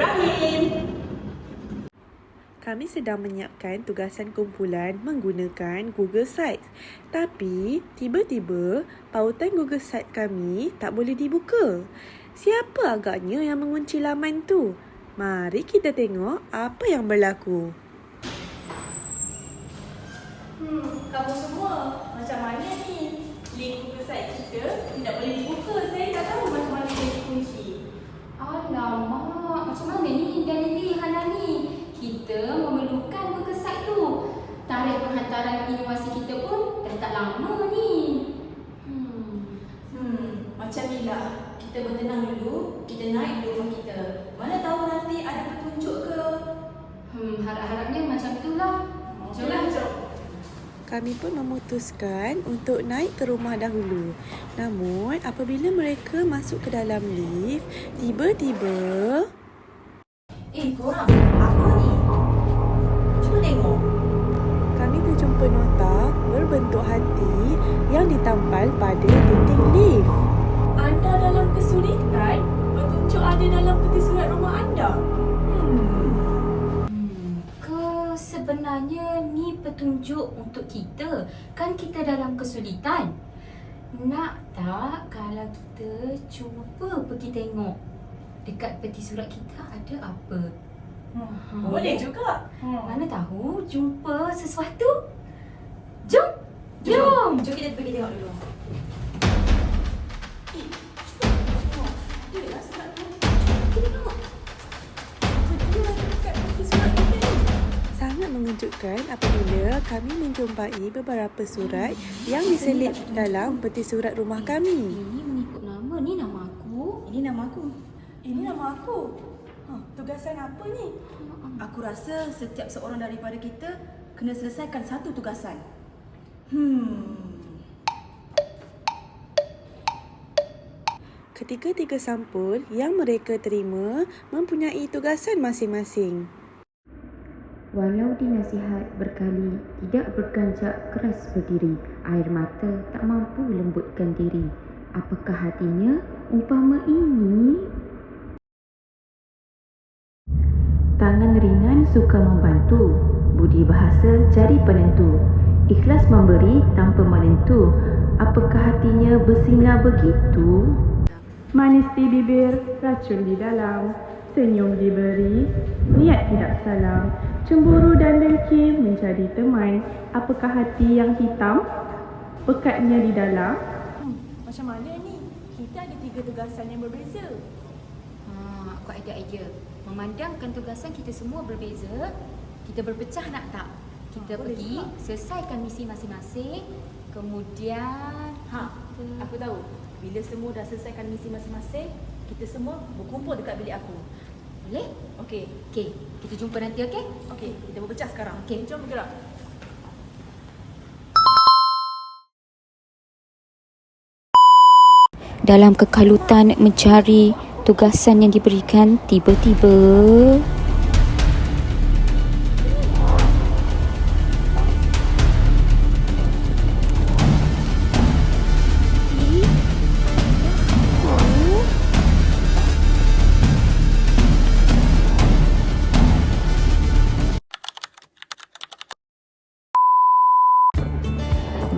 Ibrahim. Kami sedang menyiapkan tugasan kumpulan menggunakan Google Sites. Tapi, tiba-tiba pautan Google Sites kami tak boleh dibuka. Siapa agaknya yang mengunci laman tu? Mari kita tengok apa yang berlaku. Hmm, kamu semua macam mana ni? Link Google Site kita tidak boleh dibuka. Saya tak tahu macam mana dia dikunci. Alamak, macam mana ni Danity Hanani? Kita memerlukan Site tu. Tarikh penghantaran inovasi kita pun dah tak lama ni. Hmm. Hmm, macam ni lah. Kita bertenang dulu, kita naik dulu rumah kita. Mana tahu nanti ada petunjuk ke? Hmm, harap-harapnya macam itulah. Jomlah, jom. Kami pun memutuskan untuk naik ke rumah dahulu. Namun, apabila mereka masuk ke dalam lift, tiba-tiba... Eh, korang, apa ni? Cuba tengok. Kami terjumpa nota berbentuk hati yang ditampal pada dinding lift. Anda dalam kesulitan? Petunjuk ada dalam peti surat rumah anda. Hmm. Hmm. Ke sebenarnya ni petunjuk untuk kita. Kan kita dalam kesulitan. Nak tak kalau kita cuba pergi tengok dekat peti surat kita ada apa? Hmm. Boleh juga. Hmm. Mana tahu jumpa sesuatu? Jom! Jom! Jom kita pergi tengok dulu. Eh. Dia lah. Sangat mengejutkan apabila kami menjumpai beberapa surat yang diselit dalam peti surat rumah kami. Ini mengikut nama. Ni nama aku. Ini nama aku. Ini nama aku. Ha, tugasan apa ni? Aku rasa setiap seorang daripada kita kena selesaikan satu tugasan. Hmm. Ketiga-tiga sampul yang mereka terima mempunyai tugasan masing-masing. Walau dinasihat berkali, tidak berganjak keras berdiri, air mata tak mampu lembutkan diri. Apakah hatinya umpama ini? Tangan ringan suka membantu, budi bahasa jadi penentu. Ikhlas memberi tanpa menentu, apakah hatinya bersinar begitu? Manis di bibir, racun di dalam. Senyum diberi, niat tidak salam. Cemburu dan dengki menjadi teman. Apakah hati yang hitam? Pekatnya di dalam. Hmm, macam mana ni? Kita ada tiga tugasan yang berbeza. Ha, aku ada idea. Memandangkan tugasan kita semua berbeza, kita berpecah nak tak? Kita Ha, pergi juga. selesaikan misi masing-masing, kemudian Ha, aku tahu. Bila semua dah selesaikan misi masing-masing, kita semua berkumpul dekat bilik aku. boleh? Okey. Okey, kita jumpa nanti okey? Okey, kita berpecah sekarang. Okey. Jom bergerak. Dalam kekalutan mencari tugasan yang diberikan, tiba-tiba...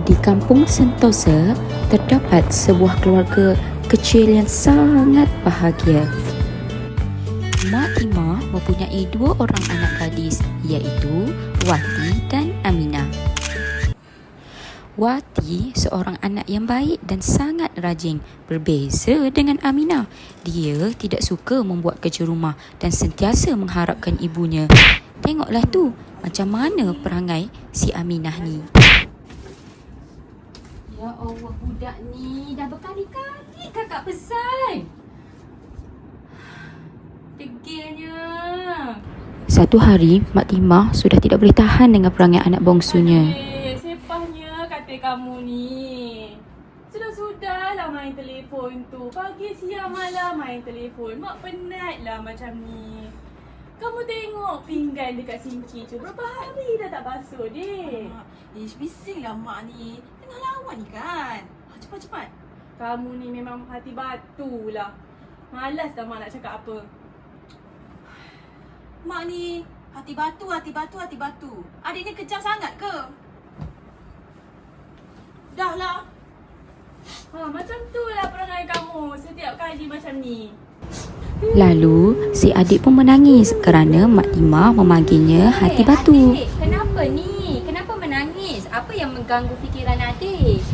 Di kampung Sentosa terdapat sebuah keluarga kecil yang sangat bahagia. Mak Ima mempunyai dua orang anak gadis iaitu Wati dan Aminah. Wati seorang anak yang baik dan sangat rajin berbeza dengan Aminah. Dia tidak suka membuat kerja rumah dan sentiasa mengharapkan ibunya. Tengoklah tu macam mana perangai si Aminah ni. Ya Allah, budak ni dah berkali-kali kakak pesan. Degilnya. Satu hari, Mak Timah sudah tidak boleh tahan dengan perangai anak bongsunya. Eh, sepahnya kata kamu ni. Sudah-sudahlah main telefon tu. Pagi, siang, malam main telefon. Mak penatlah macam ni. Kamu tengok pinggan dekat sinki tu. Berapa hari dah tak basuh, dek? Ish, bising lah mak ni. Tengah lawan ni kan. Ha, cepat-cepat. Kamu ni memang hati batu lah. Malas dah mak nak cakap apa. Mak ni hati batu, hati batu, hati batu. Adik ni kejam sangat ke? Dah lah. Ha, macam tu lah perangai kamu setiap kali macam ni. Lalu, si adik pun menangis kerana Mak Timah memanggilnya hati batu. Adik, kenapa ni? Kenapa? Apa yang mengganggu fikiran adik?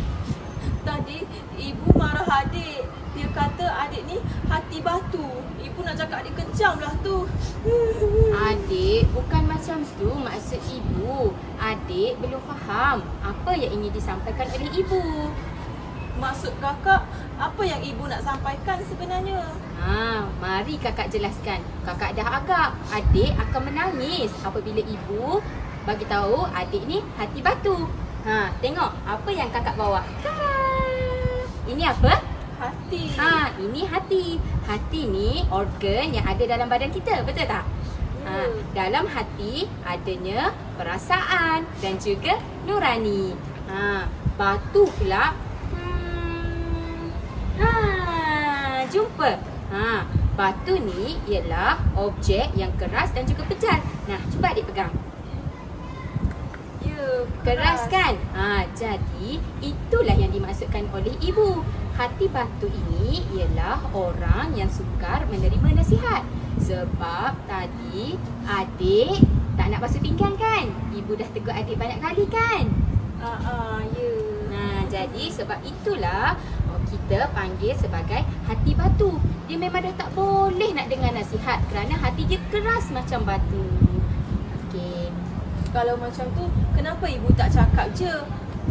Tadi ibu marah adik. Dia kata adik ni hati batu. Ibu nak cakap adik kejam lah tu. Adik, bukan macam tu maksud ibu. Adik belum faham apa yang ingin disampaikan oleh ibu. Maksud kakak, apa yang ibu nak sampaikan sebenarnya? Ha, mari kakak jelaskan. Kakak dah agak. Adik akan menangis apabila ibu bagi tahu adik ni hati batu. Ha, tengok apa yang kakak bawa. Tada! Ini apa? Hati. Ha, ini hati. Hati ni organ yang ada dalam badan kita, betul tak? Ha, dalam hati adanya perasaan dan juga nurani. Ha, batu pula. Hmm, ha, jumpa. Ha, batu ni ialah objek yang keras dan juga pecat. Nah, cuba adik pegang. Keras kan? Ha, jadi itulah yang dimaksudkan oleh ibu. Hati batu ini ialah orang yang sukar menerima nasihat. Sebab tadi adik tak nak basuh pinggan kan? Ibu dah tegur adik banyak kali kan? Ah, ah, ya. Nah, jadi sebab itulah oh, kita panggil sebagai hati batu. Dia memang dah tak boleh nak dengar nasihat kerana hati dia keras macam batu. Kalau macam tu, kenapa ibu tak cakap je?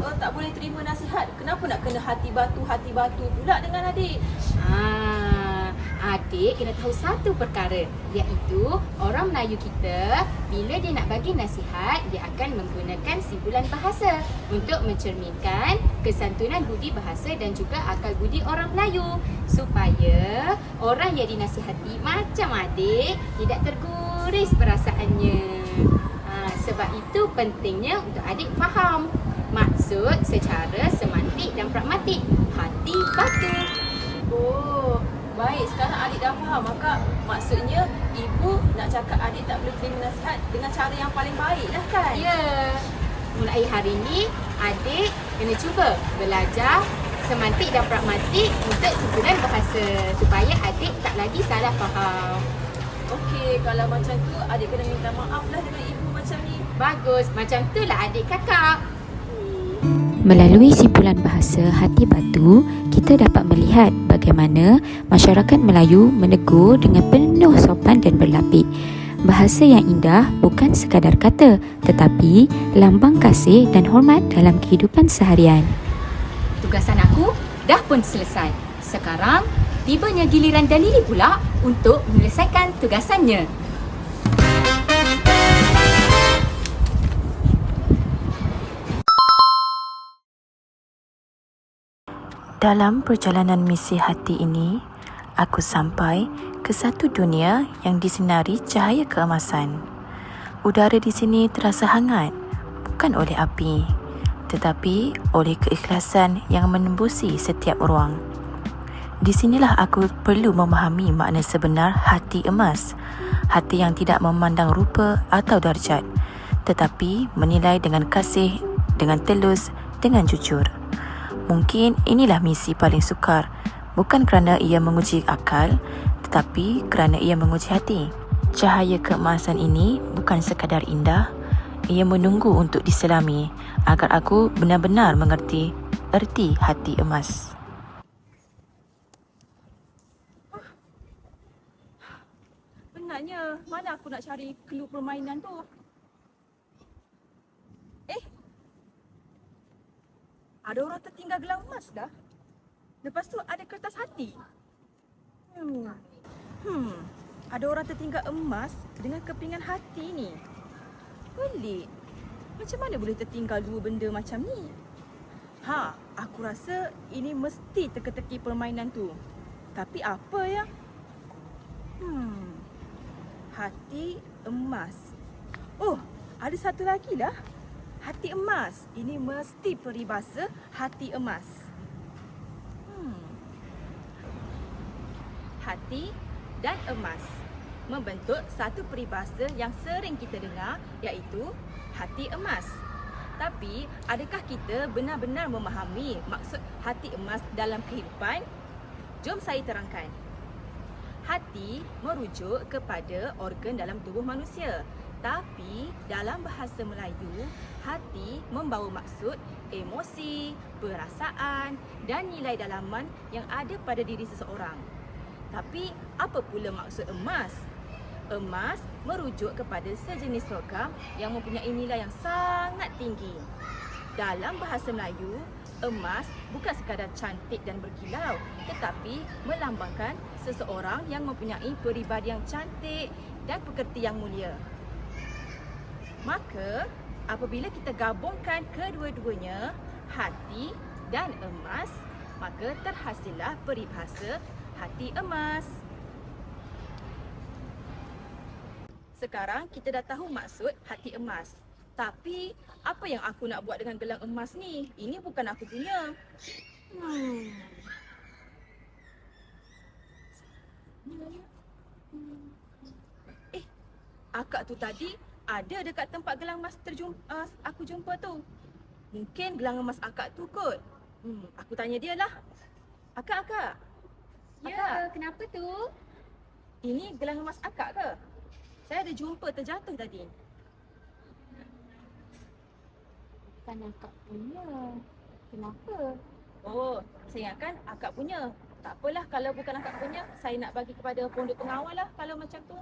Oh, tak boleh terima nasihat. Kenapa nak kena hati batu, hati batu pula dengan adik? Ah, adik kena tahu satu perkara iaitu orang Melayu kita bila dia nak bagi nasihat dia akan menggunakan simpulan bahasa untuk mencerminkan kesantunan budi bahasa dan juga akal budi orang Melayu supaya orang yang dinasihati macam adik tidak terguris perasaannya. Sebab itu pentingnya untuk adik faham maksud secara semantik dan pragmatik hati batu. Oh, baik. Sekarang adik dah faham. Maka maksudnya ibu nak cakap adik tak boleh terima nasihat dengan cara yang paling baik lah kan? Ya. Mulai hari ini adik kena cuba belajar semantik dan pragmatik untuk susunan bahasa supaya adik tak lagi salah faham. Okey, kalau macam tu adik kena minta maaf lah dengan ibu. Bagus, macam tu lah adik kakak. Melalui simpulan bahasa hati batu, kita dapat melihat bagaimana masyarakat Melayu menegur dengan penuh sopan dan berlapik. Bahasa yang indah bukan sekadar kata, tetapi lambang kasih dan hormat dalam kehidupan seharian. Tugasan aku dah pun selesai. Sekarang tibanya giliran Dalili pula untuk menyelesaikan tugasannya. Dalam perjalanan misi hati ini, aku sampai ke satu dunia yang disinari cahaya keemasan. Udara di sini terasa hangat, bukan oleh api, tetapi oleh keikhlasan yang menembusi setiap ruang. Di sinilah aku perlu memahami makna sebenar hati emas, hati yang tidak memandang rupa atau darjat, tetapi menilai dengan kasih, dengan telus, dengan jujur. Mungkin inilah misi paling sukar, bukan kerana ia menguji akal, tetapi kerana ia menguji hati. Cahaya keemasan ini bukan sekadar indah, ia menunggu untuk diselami agar aku benar-benar mengerti erti hati emas. Penatnya, mana aku nak cari clue permainan tu? Eh? Ada orang tertinggal gelang emas dah. Lepas tu ada kertas hati. Hmm. Hmm. Ada orang tertinggal emas dengan kepingan hati ni. Pelik. Macam mana boleh tertinggal dua benda macam ni? Ha, aku rasa ini mesti teka-teki permainan tu. Tapi apa ya? Hmm. Hati emas. Oh, ada satu lagi lah. Hati emas. Ini mesti peribahasa hati emas. Hmm. hati dan emas membentuk satu peribahasa yang sering kita dengar iaitu hati emas. Tapi adakah kita benar-benar memahami maksud hati emas dalam kehidupan? Jom saya terangkan. Hati merujuk kepada organ dalam tubuh manusia. Tapi dalam bahasa Melayu, hati membawa maksud emosi, perasaan dan nilai dalaman yang ada pada diri seseorang. Tapi apa pula maksud emas? Emas merujuk kepada sejenis logam yang mempunyai nilai yang sangat tinggi. Dalam bahasa Melayu, emas bukan sekadar cantik dan berkilau tetapi melambangkan seseorang yang mempunyai peribadi yang cantik dan pekerti yang mulia. Maka, apabila kita gabungkan kedua-duanya, hati dan emas, maka terhasillah peribahasa hati emas. Sekarang kita dah tahu maksud hati emas. Tapi apa yang aku nak buat dengan gelang emas ni? Ini bukan aku punya. Hmm. Eh, akak tu tadi ada dekat tempat gelang emas terjumpa uh, aku jumpa tu. Mungkin gelang emas akak tu kot. Hmm, aku tanya dia lah. Akak, akak. Ya, kenapa tu? Ini gelang emas akak ke? Saya ada jumpa terjatuh tadi. Bukan akak punya. Kenapa? Oh, saya ingatkan akak punya. Tak apalah kalau bukan akak punya, saya nak bagi kepada pondok pengawal lah kalau macam tu.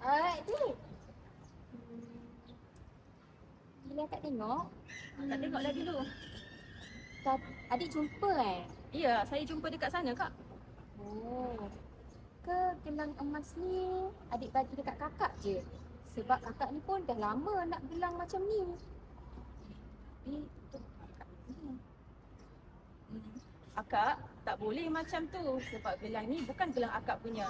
Ah, tu. Bila akak tengok, Tak tengoklah dulu. tak, adik jumpa eh? Ya, saya jumpa dekat sana kak. Oh. Ke gelang emas ni adik bagi dekat kakak je? Sebab kakak ni pun dah lama nak gelang macam ni. Tapi tu akak punya. Hmm. Akak, tak boleh macam tu sebab gelang ni bukan gelang akak punya.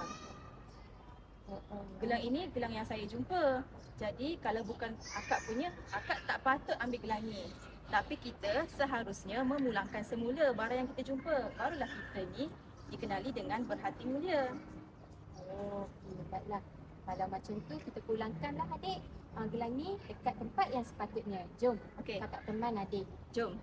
Gelang ini gelang yang saya jumpa. Jadi kalau bukan akak punya, akak tak patut ambil gelang ni. Tapi kita seharusnya memulangkan semula barang yang kita jumpa. Barulah kita ni dikenali dengan berhati mulia. Oh, okay, baiklah. Kalau macam tu kita pulangkanlah adik. Uh, gelang ni dekat tempat yang sepatutnya. Jom, Okey, kakak teman adik. jom.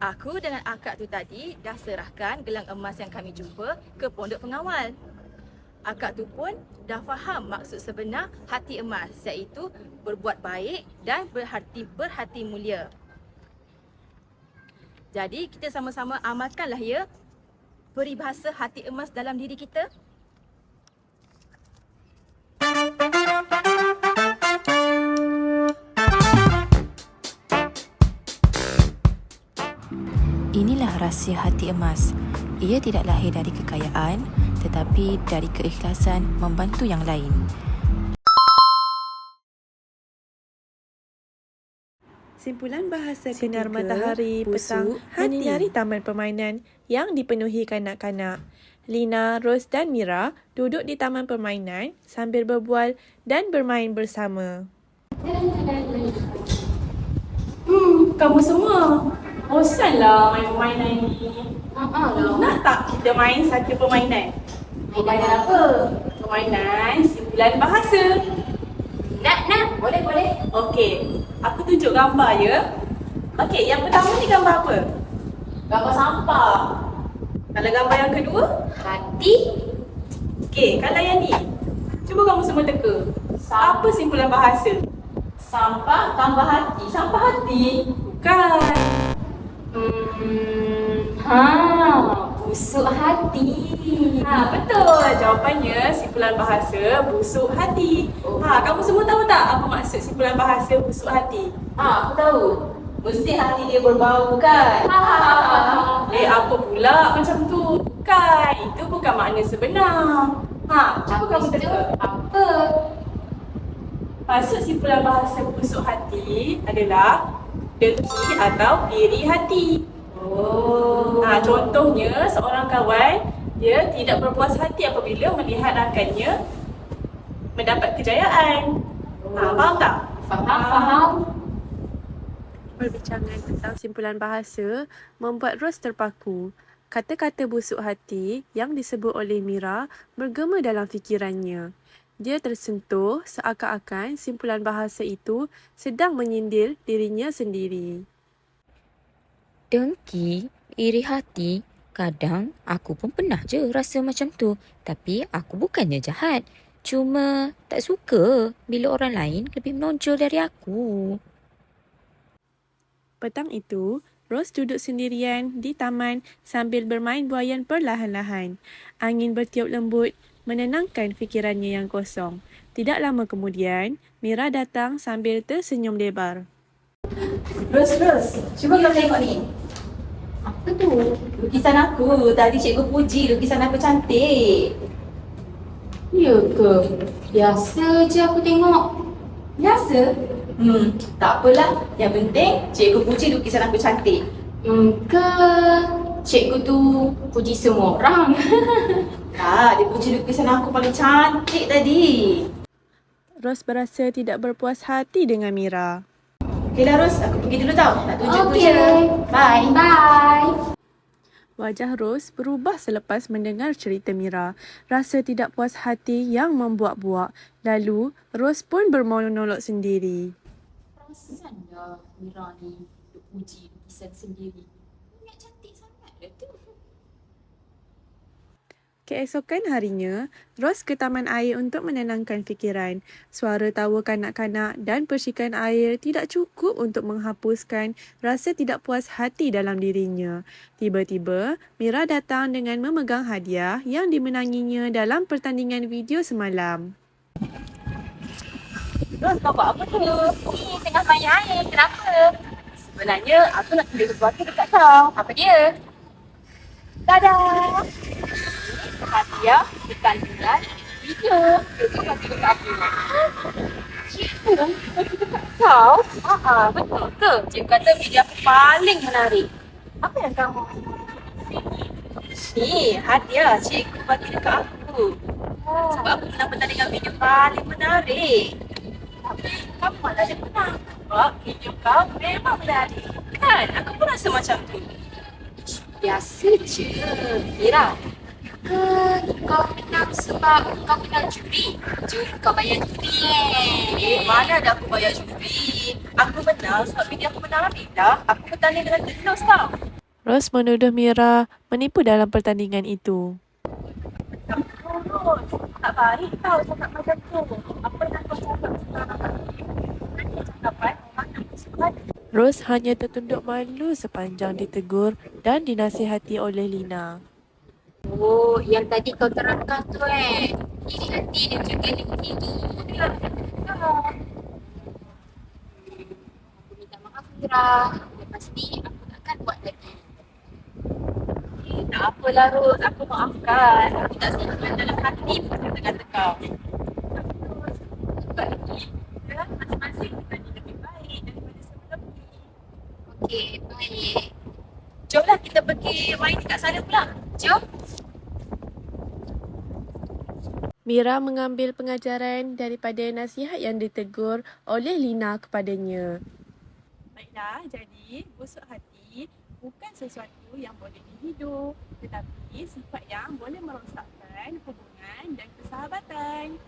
Aku dengan akak tu tadi dah serahkan gelang emas yang kami jumpa ke pondok pengawal. Akak tu pun dah faham maksud sebenar hati emas iaitu berbuat baik dan berhati berhati mulia. Jadi kita sama-sama amalkanlah ya peribahasa hati emas dalam diri kita. Rahsia hati emas. Ia tidak lahir dari kekayaan tetapi dari keikhlasan membantu yang lain. Simpulan bahasa Sinar ketiga, matahari petang hati. menyinari taman permainan yang dipenuhi kanak-kanak. Lina, Rose dan Mira duduk di taman permainan sambil berbual dan bermain bersama. Hmm, kamu semua. Bosanlah main permainan ni. Uh-uh. Nak tak kita main satu permainan? Permainan apa? Permainan simpulan bahasa. Nak, nak. Boleh, boleh. Okey, aku tunjuk gambar ya. Okey, yang pertama ni gambar apa? Gambar sampah. Kalau gambar yang kedua? Hati. Okey, kalau yang ni. Cuba kamu semua teka. Apa simpulan bahasa? Sampah tambah hati. Sampah hati? Bukan. Hmm. Ha, busuk hati. Ha, betul. Jawapannya simpulan bahasa busuk hati. Ha, kamu semua tahu tak apa maksud simpulan bahasa busuk hati? Ha, aku tahu. Mesti hati dia berbau kan? Ha, ha, ha, ha. Eh, apa pula macam tu? Bukan. Itu bukan makna sebenar. Ha, cuba kamu teka. Apa? Maksud simpulan bahasa busuk hati adalah dengki atau iri hati. Oh. Ha, contohnya seorang kawan dia tidak berpuas hati apabila melihat rakannya mendapat kejayaan. Ha, faham tak? Faham, faham. perbincangan tentang simpulan bahasa membuat Ros terpaku. Kata-kata busuk hati yang disebut oleh Mira bergema dalam fikirannya. Dia tersentuh seakan-akan simpulan bahasa itu sedang menyindir dirinya sendiri. Dengki, iri hati, kadang aku pun pernah je rasa macam tu. Tapi aku bukannya jahat. Cuma tak suka bila orang lain lebih menonjol dari aku. Petang itu, Ros duduk sendirian di taman sambil bermain buaian perlahan-lahan. Angin bertiup lembut menenangkan fikirannya yang kosong. Tidak lama kemudian, Mira datang sambil tersenyum lebar. Ros, Ros, cuba kau tengok ni. Apa tu? Lukisan aku. Tadi cikgu puji lukisan aku cantik. Ya ke? Biasa je aku tengok. Biasa? Hmm, tak apalah. Yang penting cikgu puji lukisan aku cantik. Hmm, ke cikgu tu puji semua orang. Tak, dia puji lukisan aku paling cantik tadi. Ros berasa tidak berpuas hati dengan Mira. Okeylah Ros, aku pergi dulu tau. Nak tunjuk tu je. Bye. Bye. Wajah Ros berubah selepas mendengar cerita Mira. Rasa tidak puas hati yang membuak-buak. Lalu, Ros pun bermonolog sendiri. Perasan dah Mira ni duk puji lukisan sendiri. Ingat cantik sangat dah tu. Keesokan harinya, Ros ke taman air untuk menenangkan fikiran. Suara tawa kanak-kanak dan percikan air tidak cukup untuk menghapuskan rasa tidak puas hati dalam dirinya. Tiba-tiba, Mira datang dengan memegang hadiah yang dimenanginya dalam pertandingan video semalam. Ros, kau buat apa tu? Ni tengah main air. Kenapa? Sebenarnya aku nak tunjuk sesuatu dekat kau. Apa dia? Dadah! Hadiah pertandingan video. Cikgu bagi dekat aku. Cikgu bagi dekat kau? Haa, betul ke? Cikgu kata video aku paling menarik. Apa yang kamu Ni, hadiah cikgu bagi dekat aku. Sebab aku menang pertandingan video paling menarik. Tapi kamu malah dia menang. Sebab video kau memang menarik. Kan? Aku pun rasa macam tu. Biasa je. Mira, ke kau menang sebab kau menang juri? Juri kau bayar juri Eh, eh. mana ada aku bayar juri? Aku menang sebab video aku menarik dah. Aku bertanding dengan Tenos tau. Ros menuduh Mira menipu dalam pertandingan itu. Tak baik tau cakap macam tu. Apa yang kau cakap sekarang? Nanti cakapan orang nak suka Ros hanya tertunduk malu sepanjang ditegur dan dinasihati oleh Lina. Oh, yang tadi kau terangkan tu eh. Iri hati dan juga dengki tu. Aku minta maaf Mira. Lepas ni aku takkan buat lagi. Tak apalah Ros, aku maafkan. Aku tak simpan dalam hati pun kata-kata kau. Terus, sebab lagi, masing-masing kita ni lebih baik daripada sebelum ni. Okey, baik. Jomlah kita pergi main dekat sana pula. Jom. Mira mengambil pengajaran daripada nasihat yang ditegur oleh Lina kepadanya. Baiklah, jadi busuk hati bukan sesuatu yang boleh dihidup tetapi sifat yang boleh merosakkan hubungan dan persahabatan.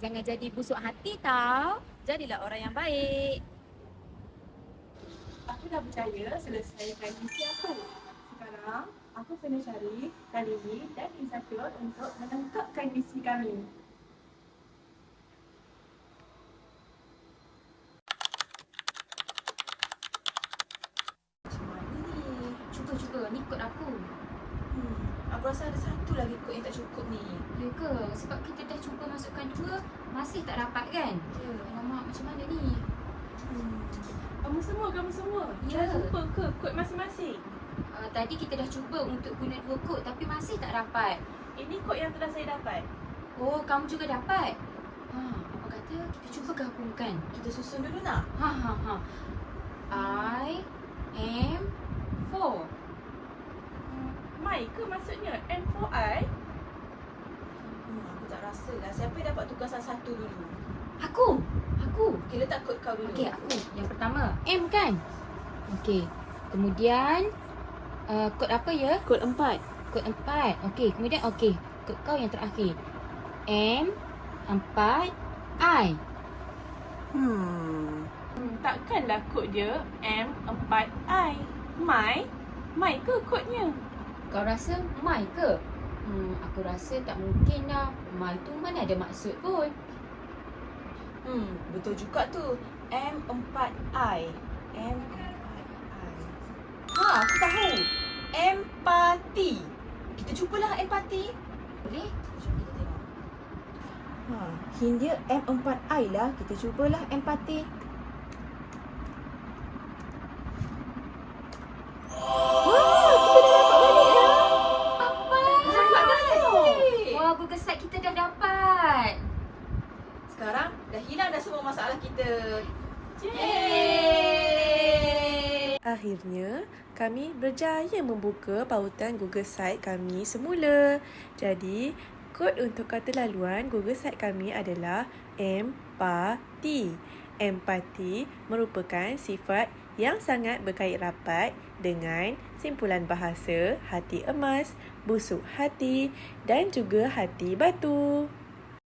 Jangan jadi busuk hati tau. Jadilah orang yang baik. Aku dah berjaya selesaikan misi aku. Sekarang, aku kena cari Khalili dan Insatul untuk menangkapkan misi kami. Macam mana ni? Cuba-cuba ni kod aku. Hmm, aku rasa ada satu lagi kod yang tak cukup ni. Ya ke? Sebab kita dah cuba masukkan dua, masih tak dapat kan? Ya. Alamak, macam mana ni? Hmm. Kamu semua, kamu semua. Ya. Dah jumpa ke kod masing-masing? Uh, tadi kita dah cuba untuk guna dua kod tapi masih tak dapat. Ini kod yang telah saya dapat. Oh, kamu juga dapat? Ha, apa kata kita cuba gabungkan? Kita susun dulu nak? Ha ha ha. I am four. Mai ke maksudnya? M4I? Hmm, aku tak rasa lah. Siapa yang dapat tugasan satu dulu? Aku. Aku. Okay, letak kod kau dulu. Okey, aku. Yang pertama, M kan? Okey. Kemudian uh, kod apa ya? Kod empat. Kod empat. Okey, kemudian okey. Kod kau yang terakhir. M empat I. Hmm. Hmm, takkanlah kod dia M4I. My? My ke kodnya? Kau rasa my ke? Hmm, aku rasa tak mungkin lah. My tu mana ada maksud pun. Hmm, betul juga tu. M4I. M4I. Ha, aku tahu. Empati. Kita cubalah empati. Boleh? Ha, Hindia M4I lah. Kita cubalah empati. Berjaya membuka pautan Google Site kami semula. Jadi, kod untuk kata laluan Google Site kami adalah empati. Empati merupakan sifat yang sangat berkait rapat dengan simpulan bahasa hati emas, busuk hati dan juga hati batu.